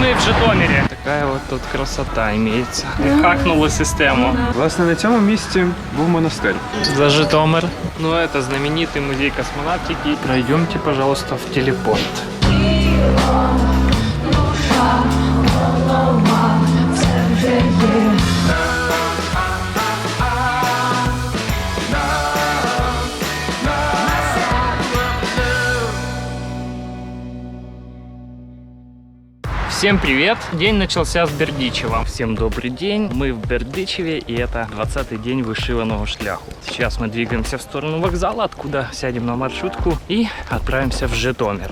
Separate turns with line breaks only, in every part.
мы в Житомире. Такая вот тут красота имеется. Хакнула систему.
Власне, на цьому місці був монастир.
За Житомир. Ну, это знаменитый музей космонавтики. Пройдемте, пожалуйста, в телепорт. Всем привет! День начался с Бердичева. Всем добрый день. Мы в Бердичеве, и это 20-й день вышиванного шляху. Сейчас мы двигаемся в сторону вокзала, откуда сядем на маршрутку и отправимся в Житомир.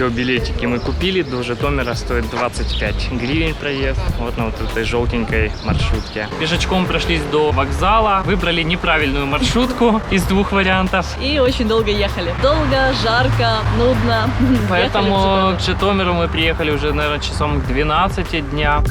Все, билетики мы купили, до Житомира стоит 25 гривен проезд. Вот на вот этой желтенькой маршрутке. Пешочком прошлись до вокзала, выбрали неправильную маршрутку из двух вариантов.
И очень долго ехали. Долго, жарко, нудно.
Поэтому
Житомир.
к Житомиру мы приехали уже, наверное, часом к 12 дня.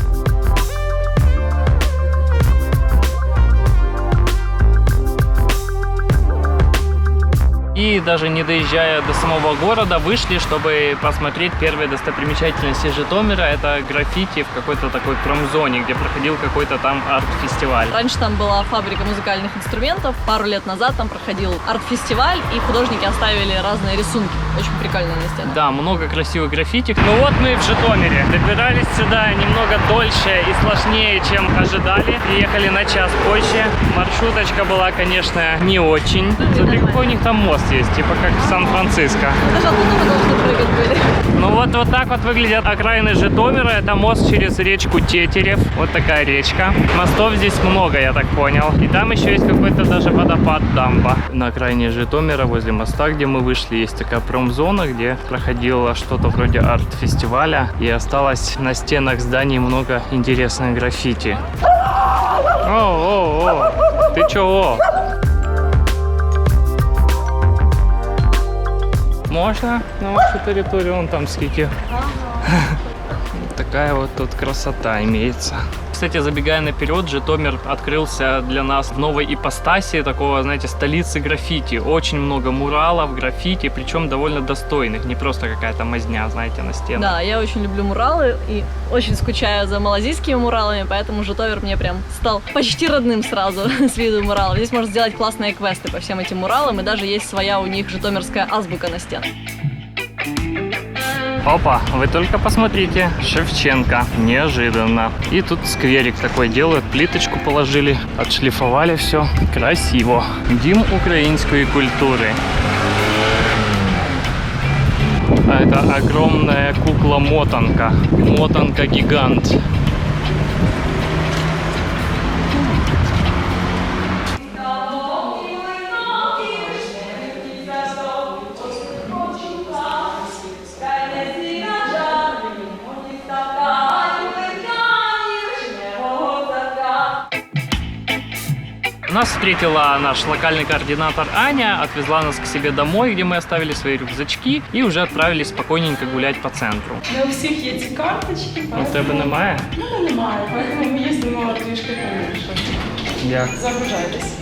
И даже не доезжая до самого города, вышли, чтобы посмотреть первые достопримечательности Житомира. Это граффити в какой-то такой промзоне, где проходил какой-то там арт-фестиваль.
Раньше там была фабрика музыкальных инструментов. Пару лет назад там проходил арт-фестиваль, и художники оставили разные рисунки. Очень прикольные на стенах.
Да, много красивых граффити. Ну вот мы в Житомире. Добирались сюда немного дольше и сложнее, чем ожидали. Приехали на час позже. Маршруточка была, конечно, не очень. Какой у них там мост есть, типа как в Сан-Франциско.
Даже оттуда мы должны прыгать были.
Ну вот, вот так вот выглядят окраины Житомира. Это мост через речку Тетерев. Вот такая речка. Мостов здесь много, я так понял. И там еще есть какой-то даже водопад дамба. На окраине Житомира, возле моста, где мы вышли, есть такая промзона, где проходило что-то вроде арт-фестиваля. И осталось на стенах зданий много интересных граффити. О, о, о, ты чего? Можно на вашу территорию, вон там скільки. Такая вот тут красота имеется. Кстати, забегая наперед, Житомир открылся для нас в новой ипостаси такого, знаете, столицы граффити. Очень много муралов, граффити, причем довольно достойных, не просто какая-то мазня, знаете, на стенах.
Да, я очень люблю муралы и очень скучаю за малазийскими муралами, поэтому Житомир мне прям стал почти родным сразу с виду муралов. Здесь можно сделать классные квесты по всем этим муралам, и даже есть своя у них житомирская азбука на стенах.
Опа, вы только посмотрите, Шевченко, неожиданно. И тут скверик такой делают, плиточку положили, отшлифовали все, красиво. Дім української культури. А это огромная кукла-мотанка, мотанка-гигант. встретила наш локальный координатор Аня, отвезла нас к себе домой, где мы оставили свои рюкзачки и уже отправились спокойненько гулять по центру.
Не у всіх є ці карточки,
У тебе немає?
ну немає, поэтому ми їздимо трішки повільніше.
Як?
Загружайтесь.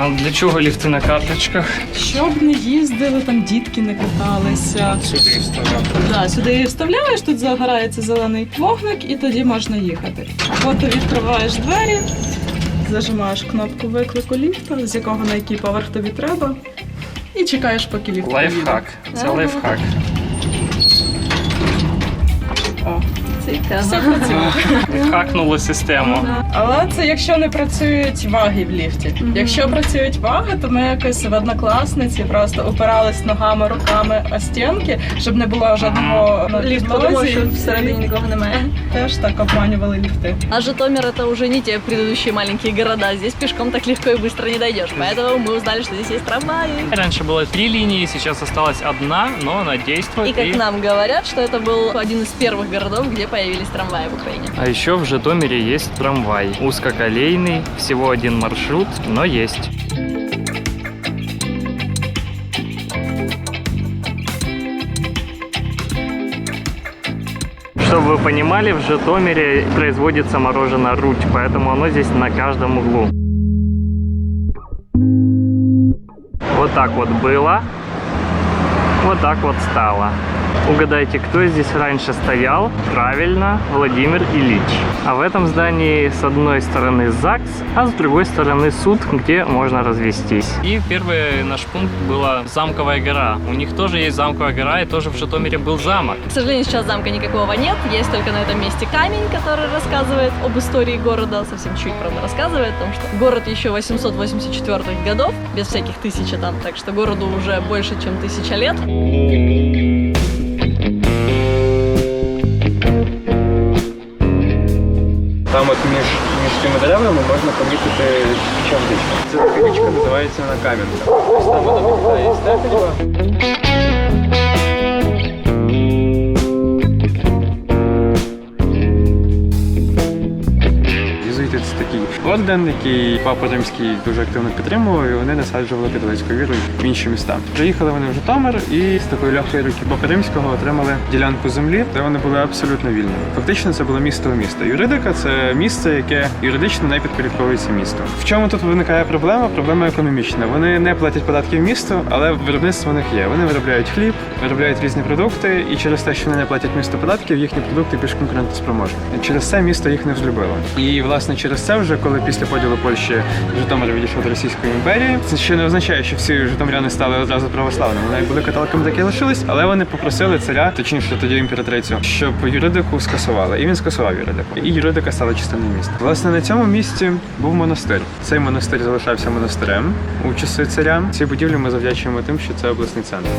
А для чого ліфти на карточках?
Щоб не їздили, там дітки не каталися.
Сюди вставляти.
Да, сюди вставляєш, тут загорається зелений вогник і тоді можна їхати. От ти відкриваєш двері, зажимаєш кнопку виклику ліфта, з якого на який поверх тобі треба, і чекаєш, поки ліфт
Лайфхак.
поїде.
Це лайфхак.
Цікаво.
все працює.
Хакнули систему.
Але це якщо не працюють ваги в ліфті. Якщо працюють ваги, то ми якось в однокласниці просто опирались ногами, руками о стінки, щоб не було жодного на
Ліфт подумав,
підлозі.
що всередині нікого немає.
Теж так обманювали ліфти.
А Житомир это уже не те предыдущие маленькие города. Здесь пешком так легко и быстро не дойдешь. Поэтому мы узнали, что здесь есть трамваи.
Раньше было три линии, сейчас осталась одна, но она
И
действует.
как нам говорят, что это был один из первых городов, где появились трамваи в Украине.
А еще в Житомире есть трамвай. Узкоколейный, всего один маршрут, но есть. Чтобы вы понимали, в Житомире производится мороженое Руть, поэтому оно здесь на каждом углу. Вот так вот было, вот так вот стало. Угадайте, кто здесь раньше стоял? Правильно, Владимир Ильич. А в этом здании с одной стороны ЗАГС, а с другой стороны суд, где можно развестись. И первый наш пункт была Замковая гора. У них тоже есть Замковая гора, и тоже в Житомире был замок.
К сожалению, сейчас замка никакого нет. Есть только на этом месте камень, который рассказывает об истории города. Совсем чуть, правда, рассказывает, потому что город еще 884 годов, без всяких тысячи там. Так что городу уже больше, чем тысяча лет.
цими деревами можна помітити чорничку. Ця така річка називається Накам'янка. Ось там вона виглядає з Степанєва. Орден, який папа Римський дуже активно підтримував, і вони насаджували католицьку віру в інші міста. Приїхали вони в Житомир і з такої легкої руки папи Римського отримали ділянку землі, де вони були абсолютно вільні. Фактично, це було місто у міста. Юридика це місце, яке юридично не підпорядковується місту. В чому тут виникає проблема? Проблема економічна. Вони не платять податки в місто, але виробництво в них є. Вони виробляють хліб, виробляють різні продукти, і через те, що вони не платять місту податків, їхні продукти більш конкурентоспроможні. Через це місто їх не взлюбило. І власне через це, вже коли після поділу Польщі Житомир відійшов до Російської імперії, це ще не означає, що всі житомиряни стали одразу православними. Вони були католиками, так і лишились, але вони попросили царя, точніше тоді імператрицю, щоб юридику скасували. І він скасував юридику. І юридика стала частиною міста. Власне, на цьому місці був монастир. Цей монастир залишався монастирем у часи царя. Цій будівлі ми завдячуємо тим, що це обласний центр.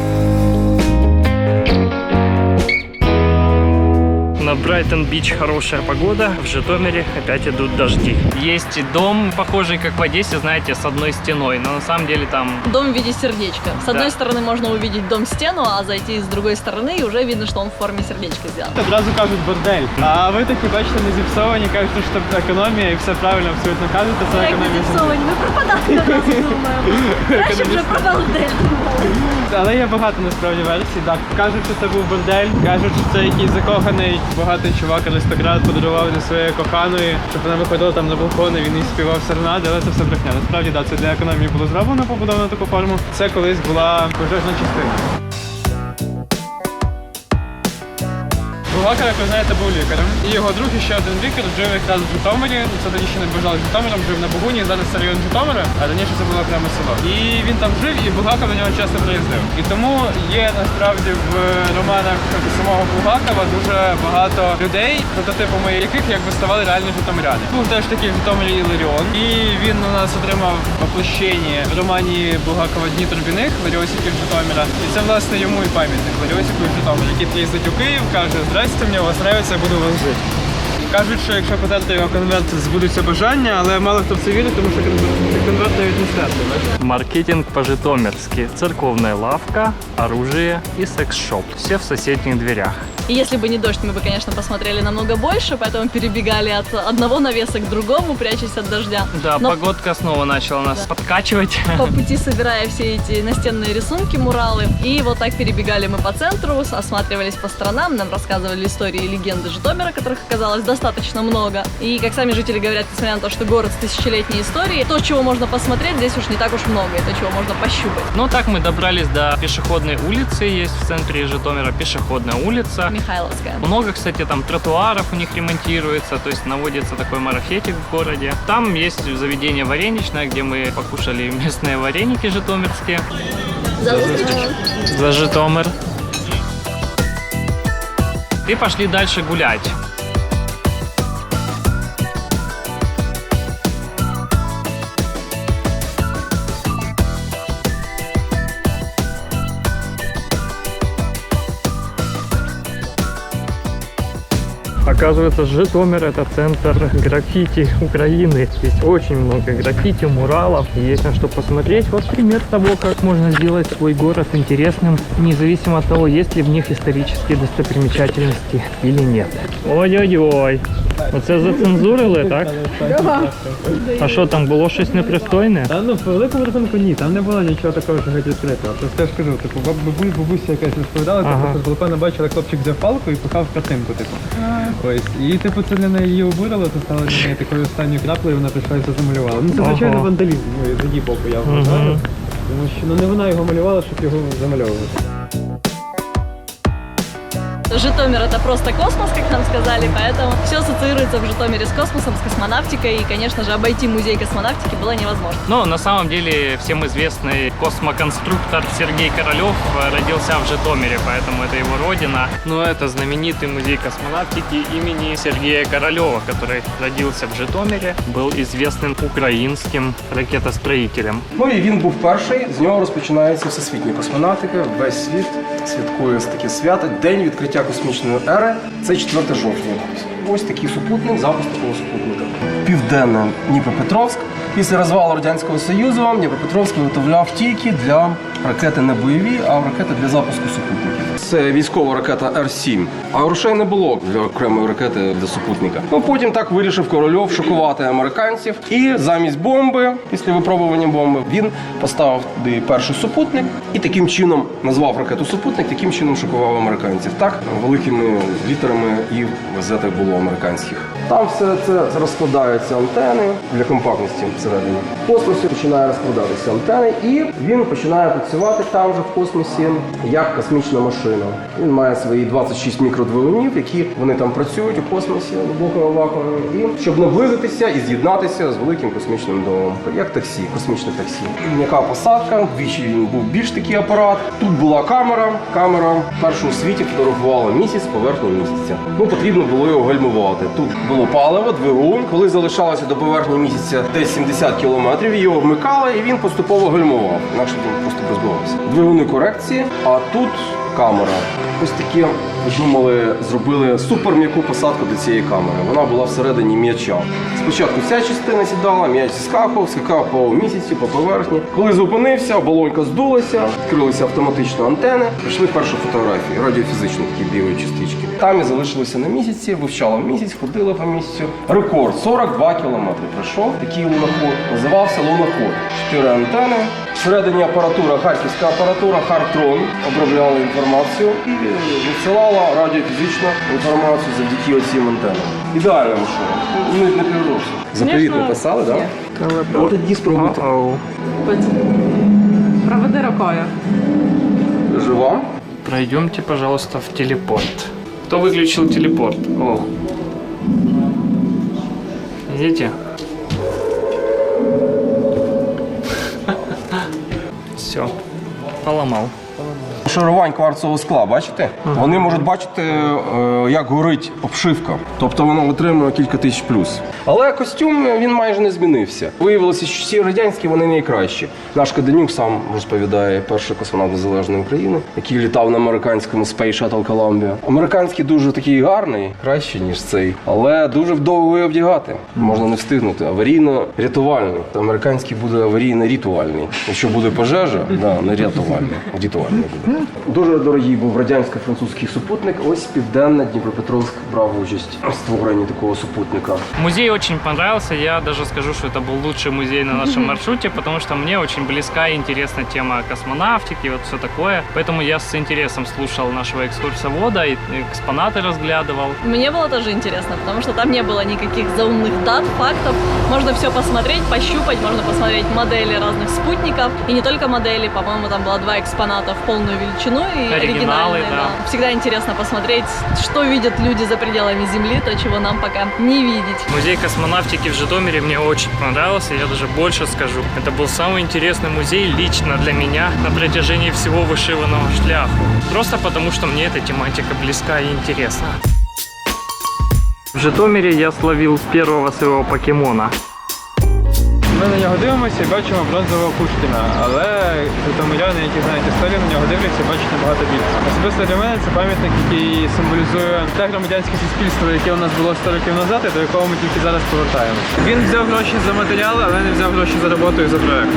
На Брайтон-Бич хорошая погода, в Житомире опять идут дожди. Есть дом, похожий как в Одессе, знаете, с одной стеной, но на самом деле там
Дом в виде сердечка. С одной
Да.
стороны можно увидеть дом-стену, а зайти с другой стороны и уже видно, что он в форме сердечка сделан.
Одразу кажуть бордель. А ви такі бачите не зіпсовані, кажете, що економія і все правильно абсолютно кажете, це
Як
економія.
відсовані, ми про податки одразу думаємо. Краще вже про бордель.
Але є багато насправді версій. Так. Кажуть, що це був бордель, кажуть, що це якийсь закоханий багатий чувак, аристократ подарував для своєї коханої, щоб вона виходила там на балкон і він їй співав сернади, але це все брехня. Насправді да, це для економії було зроблено, побудовано таку форму. Це колись була пожежна частина. Булгаков, як ви знаєте, був лікарем. І його друг і ще один лікар жив якраз в Житомирі. Це тоді ще не бажали Житомиром, жив на Богуні, зараз це район Житомира, а раніше це було окреме село. І він там жив, і Булгаков до нього часто приїздив. І тому є насправді в романах самого Булгакова дуже багато людей, прототипами яких якби ставали реальні житомиряни. Був теж такий в Житомирі Іларіон, і він у нас отримав воплощення в романі Булгакова Дні Турбіних Ларіосиків Житомира. І це власне йому і пам'ятник Ларіосику в Житомирі, який приїздить у Київ, каже, здрасте, мені у вас нравиться, я буду у вас жити. Кажуть, що якщо потерти його конверт, збудуться бажання, але мало хто в це вірить, тому що конверт- конверт навіть не стерти. бачите?
маркетинг по-житомирски. Церковная лавка, оружие и секс-шоп. Все в соседних дверях.
И если бы не дождь, мы бы, конечно, посмотрели намного больше, поэтому перебегали от одного навеса к другому, прячась от дождя.
Да,
Но
погодка снова начала нас
Да.
подкачивать.
по пути собирая все эти настенные рисунки, муралы. И вот так перебегали мы по центру, осматривались по сторонам, нам рассказывали истории и легенды Житомира, которых оказалось достаточно много. И, как сами жители говорят, несмотря на то, что город с тысячелетней историей, то, чего можно посмотреть, здесь уж не так уж много, и то, чего можно пощупать.
Ну так мы добрались до пешеходной улицы. Есть в центре Житомира пешеходная улица.
Михайловская.
Много, кстати, там тротуаров у них ремонтируется, то есть наводится такой марафетик в городе. Там есть заведение вареничное, где мы покушали местные вареники житомирские. За Житомир. И пошли дальше гулять. Оказывается, Житомир это центр граффити Украины. Здесь очень много граффити, муралов. Есть на что посмотреть. Вот пример того, как можно сделать свой город интересным, независимо от того, есть ли в них исторические достопримечательности или нет. Ой-ой-ой. Оце зацензурили, так? А що там було щось непристойне?
Та ну по великому рахунку ні, там не було нічого такого, що геть відкритого. Просто я ж кажу, типу, бабу, бабуся якась розповідала,
Ага.
типу, що з балкона бачила, хлопчик взяв палку і пихав картинку, типу. Ось. І типу це для неї її обурило, це стало для неї такою останньою краплею, вона прийшла і це замалювала. Ну це
Ага.
звичайно вандалізм, ну з її боку я вважаю. Тому що ну не вона його малювала, щоб його замальовувати.
Житомир это просто космос, как нам сказали, поэтому все ассоциируется в Житомире с космосом, с космонавтикой, и, конечно же, обойти музей космонавтики было невозможно.
Ну, на самом деле, всем известный космоконструктор Сергей Королёв э, родился в Житомире, поэтому это его родина. Но это знаменитый музей космонавтики имени Сергея Королёва, который родился в Житомире, был известным украинским ракетостроителем.
Ну і він був перший. З нього розпочинається всесвітня космонавтика. Весь світ святкує ось таке свято. День відкриття космічної ери. Це 4 жовтня. Ось такий супутник, запуск такого супутника. Південне Дніпропетровськ. Після розвалу радянського союзу Дніпропетровськ виготовляв тільки для ракети не бойові, а ракети для запуску супутників. Це військова ракета Р-7. А грошей не було для окремої ракети для супутника. Ну потім так вирішив корольов шокувати американців. І замість бомби, після випробування бомби, він поставив туди перший супутник і таким чином назвав ракету супутник, таким чином шокував американців. Так великими літерами і газетах було американських. Там все це розкладаються антени для компактності всередині. В космосі починає розкладатися антени, і він починає працювати там же в космосі як космічна машина. Він має свої 26 мікродвигунів, які вони там працюють у космосі глибокому вакуумі, і щоб наблизитися і з'єднатися з великим космічним домом, як таксі, космічне таксі. М'яка посадка, вдвічі він був більш такий апарат. Тут була камера. Камера в першому світі фотографувала місяць поверхню місяця. Ну потрібно було його гальмувати. Тут було паливо, двигун. Коли залишалося до поверхні місяця десь 70 кілометрів, його вмикали і він поступово гальмував. Інакше він просто розбивався. Двигуни корекції, а тут камера. Ось такі думали, зробили суперм'яку посадку до цієї камери. Вона була всередині м'яча. Спочатку ця частина сідала, м'яч скакав, скакав по місяці, по поверхні. Коли зупинився, оболонька здулася, відкрилися автоматично антени, пішли перші фотографії, радіофізичні такі білої частички. Там і залишилися на місяці, вивчали місяць, ходили по місяцю. Рекорд 42 кілометри пройшов. Такий луноход. Називався луноход. Чотири антени. Всередині апаратура, харківська апаратура Хартрон обробляла інформацію і відсилала радіофізичну інформацію завдяки оцім антенам. Ідеальна машина. Не, не переробся. Заповіт
Звісно,
написали, так?
ні.
Да? Ну тоді спробуйте.
Ау.
Проведи рукою.
Жива?
Пройдемте, пожалуйста, в телепорт. Кто выключил телепорт? О. Видите? Все. Поломал.
Шарувань кварцового скла, бачите? Вони можуть бачити, е, як горить обшивка. Тобто воно отримує кілька тисяч плюс. Але костюм він майже не змінився. Виявилося, що всі радянські вони найкращі. Наш Каденюк сам розповідає перший космонавт незалежної України, який літав на американському Space Shuttle Columbia. Американський дуже такий гарний, кращий ніж цей, але дуже вдовго його вдягати. Можна не встигнути. Аварійно-рятувальний. Американський буде аварійно-рятувальний. Якщо буде пожежа, да, не рятувальний, рятувальний буде. Дуже дорогий був радянсько-французький супутник. Ось південна Дніпропетровськ брав участь у створенні такого супутника.
Музей очень понравился. Я даже скажу, что это был лучший музей на нашем маршруте, потому что мне очень близка и интересна тема космонавтики, вот все такое. Поэтому я с интересом слушал нашего экскурсовода и экспонаты разглядывал.
Мне было тоже интересно, потому что там не было никаких заумных дат, фактов. Можно все посмотреть, пощупать, можно посмотреть модели разных спутников. И не только модели, по-моему, там было два экспоната в полную величину и
Оригиналы,
оригинальные.
да.
Всегда интересно посмотреть, что видят люди за пределами Земли, то, чего нам пока не видеть.
Музей космонавтики в Житомире мне очень понравился, я даже больше скажу. Это был самый интересный музей лично для меня на протяжении всего вышиванного шляху. Просто потому, что мне эта тематика близка и интересна. В Житомире я словил первого своего покемона.
Ми на нього дивимося і бачимо бронзового Пушкіна, але житомиряни, які знають історію, на нього дивляться і бачать набагато більше. Особисто для мене це пам'ятник, який символізує те громадянське суспільство, яке у нас було 100 років назад, і до якого ми тільки зараз повертаємося. Він взяв гроші за матеріали, але не взяв гроші за роботу і за проект.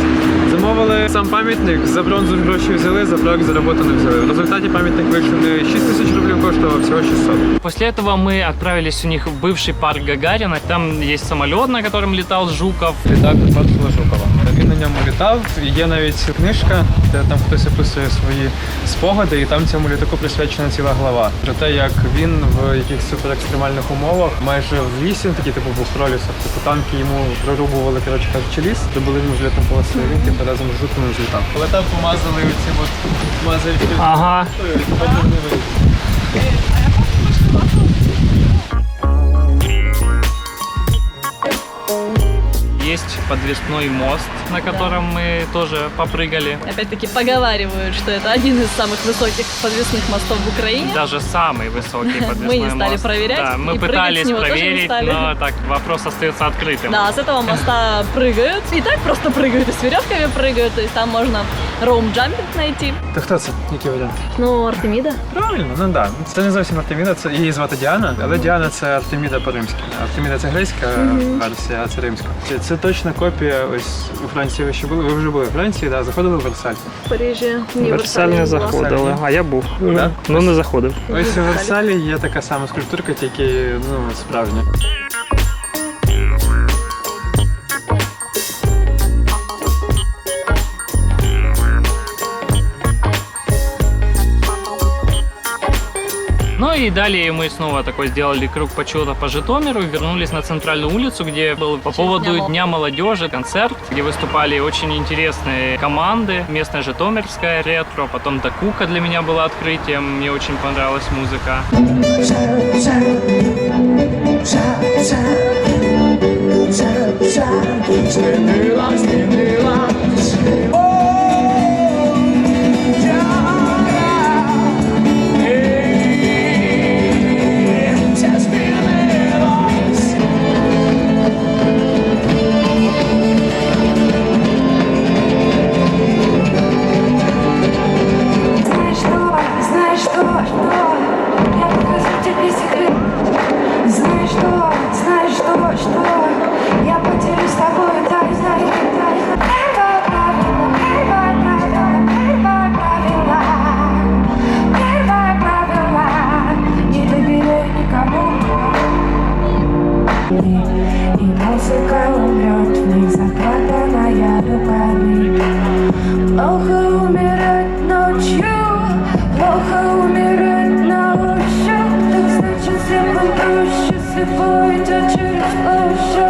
Замовили сам пам'ятник, за бронзу гроші взяли, за проект за роботу не взяли. В результаті пам'ятник вийшов не 6 тисяч рублів коштував, а всього 600.
После этого мы отправились у них в бывший парк Гагарина. Там есть самолет, на котором летал Жуков.
Літак Петра Жукова. Він на ньому літав. Є навіть книжка, де там хтось описує свої спогади, і там цьому літаку присвячена ціла глава. Про те, як він в якихось суперекстремальних умовах, майже в лісі, такі типу був буфролісах, типу танки йому прорубували, коротше кажучи, ліс, зробили йому злітну полосу, і він типу разом з Жуковим злітав. Але там помазали оці от мазаючі.
Ага. подвесной мост, на котором мы тоже попрыгали.
Опять-таки поговаривают, что это один из самых высоких подвесных мостов в Украине.
Даже самый высокий подвесной
Мы не стали
мост.
проверять,
Да, мы
и прыгать
пытались
с него тоже не
проверить,
стали.
но так вопрос остается открытым.
Да, с этого моста прыгают. И так просто прыгают, и с веревками прыгают. То есть там можно роум-джампинг найти.
То хто це? Який варіант?
Ну, Артемида.
Правильно, ну да. Це не зовсім Артеміда, це її звати Діана, але Діана це Артеміда по-римськи. Артеміда це грецька версія, а це римська. Це, це точна копія. Ось у Франції ви ще були. Ви вже були у Франції, да, заходили в Версаль.
В Парижі ні,
Версаль не заходили, а я був.
Да?
Ну не заходив.
Ось у Версалі є така сама скульптурка, тільки ну справжня.
И далее мы снова такой сделали круг почета по Житомиру, вернулись на центральную улицу, где был по поводу
Дня
молодежи концерт, где выступали очень интересные команды. Местная житомирская ретро, потом Дакука для меня была открытием, мне очень понравилась музыка.
Знаешь
of ocean.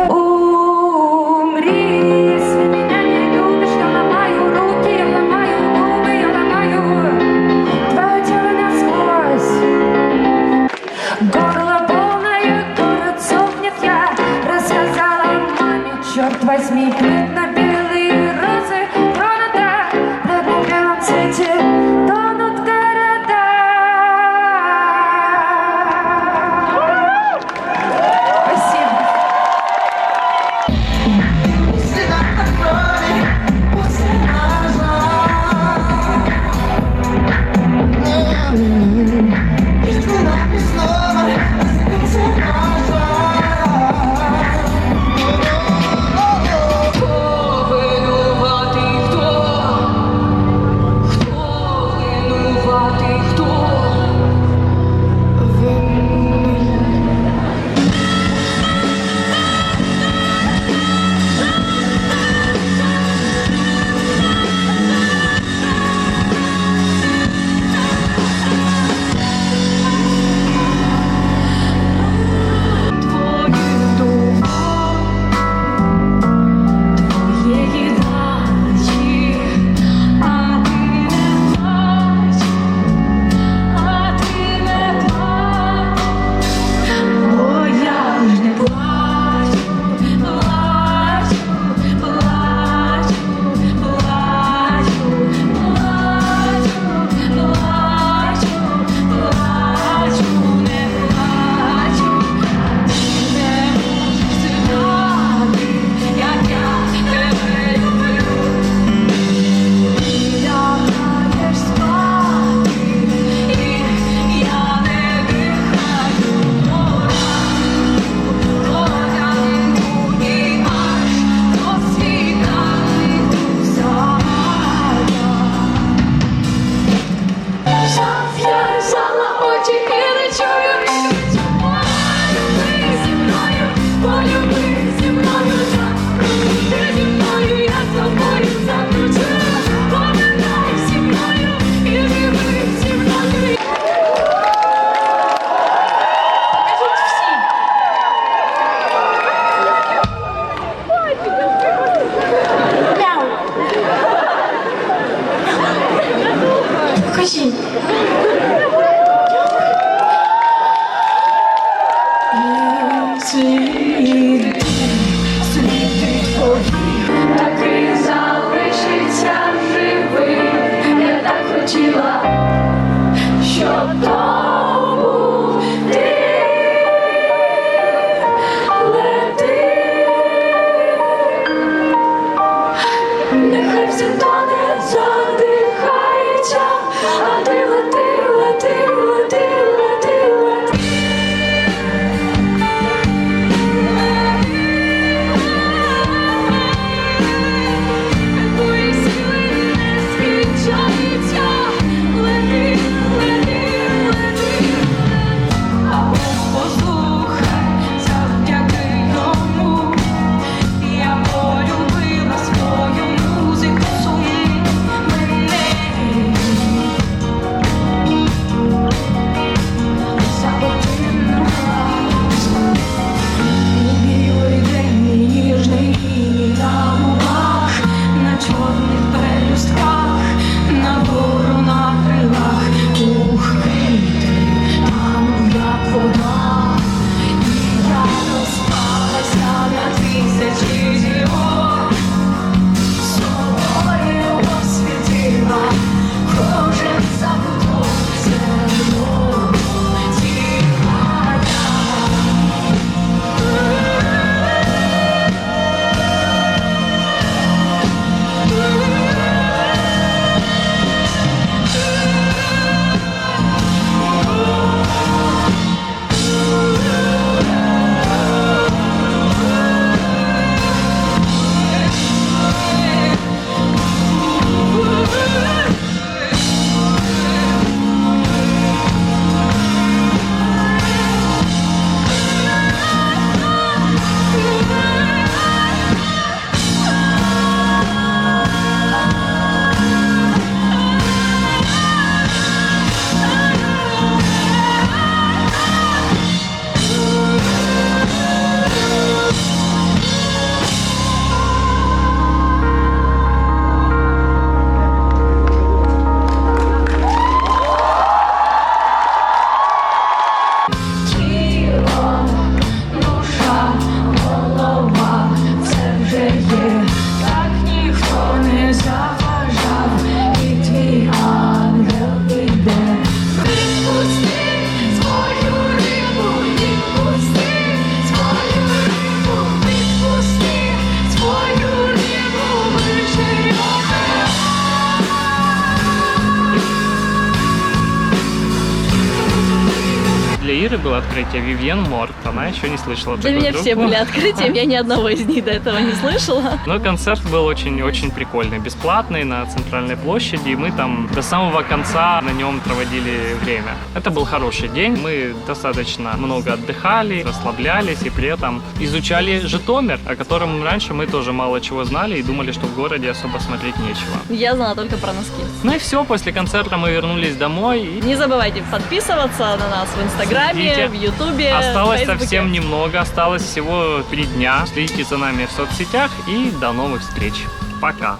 Открытие Вивьен Морт. Она еще не слышала
Для меня все
группу.
были открытием, я ни одного из них до этого не слышала.
Но концерт был очень-очень прикольный, бесплатный на центральной площади, и мы там до самого конца на нем проводили время. Это был хороший день, мы достаточно много отдыхали, расслаблялись и при этом изучали Житомир, о котором раньше мы тоже мало чего знали и думали, что в городе особо смотреть нечего.
Я знала только про носки.
Ну и все, после концерта мы вернулись домой и
Не забывайте подписываться на нас в Инстаграме,
Следите.
в Ютубе,
Осталось
Фейсбуке.
совсем немного, осталось всего три дня. Следите за нами в соцсетях и до новых встреч. Пока.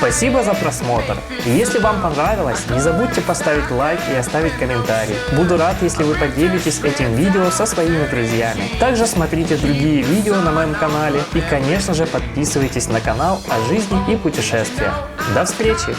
Спасибо за просмотр. И если вам понравилось, не забудьте поставить лайк и оставить комментарий. Буду рад, если вы поделитесь этим видео со своими друзьями. Также смотрите другие видео на моем канале и, конечно же, подписывайтесь на канал о жизни и путешествиях. До встречи!